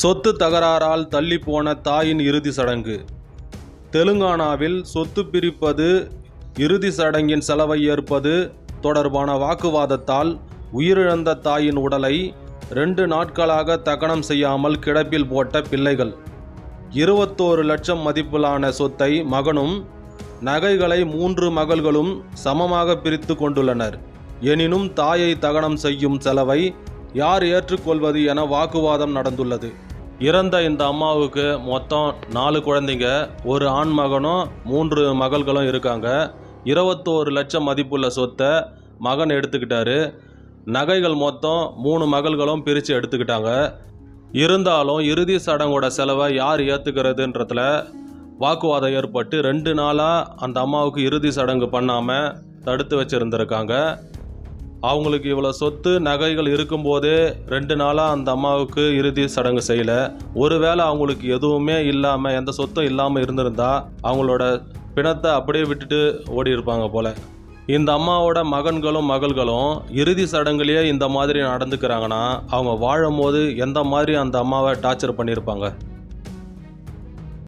சொத்து தகராறால் தள்ளிப்போன தாயின் இறுதி சடங்கு. தெலுங்கானாவில் சொத்து பிரிப்பது இறுதி சடங்கின் செலவை ஏற்பது தொடர்பான வாக்குவாதத்தால் உயிரிழந்த தாயின் உடலை ரெண்டு நாட்களாக தகனம் செய்யாமல் கிடப்பில் போட்ட பிள்ளைகள். இருபத்தோரு லட்சம் மதிப்பிலான சொத்தை மகனும் நகைகளை மூன்று மகள்களும் சமமாக பிரித்து கொண்டுள்ளனர். எனினும் தாயை தகனம் செய்யும் செலவை யார் ஏற்றுக்கொள்வது என வாக்குவாதம் நடந்துள்ளது. இறந்த இந்த அம்மாவுக்கு மொத்தம் நாலு குழந்தைங்க ஒரு ஆண் மகனும் மூன்று மகள்களும் இருக்காங்க. இருபத்தோரு லட்சம் மதிப்புள்ள சொத்தை மகன் எடுத்துக்கிட்டாரு. நகைகள் மொத்தம் மூணு மகள்களும் பிரித்து எடுத்துக்கிட்டாங்க. இருந்தாலும் இறுதி சடங்கோட செலவை யார் ஏற்றுக்கிறதுன்றதுல வாக்குவாதம் ஏற்பட்டு ரெண்டு நாளாக அந்த அம்மாவுக்கு இறுதி சடங்கு பண்ணாமல் தடுத்து வச்சுருந்துருக்காங்க. அவங்களுக்கு இவ்வளோ சொத்து நகைகள் இருக்கும்போதே ரெண்டு நாளாக அந்த அம்மாவுக்கு இறுதி சடங்கு செய்யலை. ஒருவேளை அவங்களுக்கு எதுவுமே இல்லாமல் எந்த சொத்தும் இல்லாமல் இருந்திருந்தா அவங்களோட பிணத்தை அப்படியே விட்டுட்டு ஓடி இருப்பாங்க போல். இந்த அம்மாவோட மகன்களும் மகள்களும் இறுதி சடங்குலேயே இந்த மாதிரி நடந்துக்கிறாங்கன்னா அவங்க வாழும்போது எந்த மாதிரி அந்த அம்மாவை டார்ச்சர் பண்ணியிருப்பாங்க?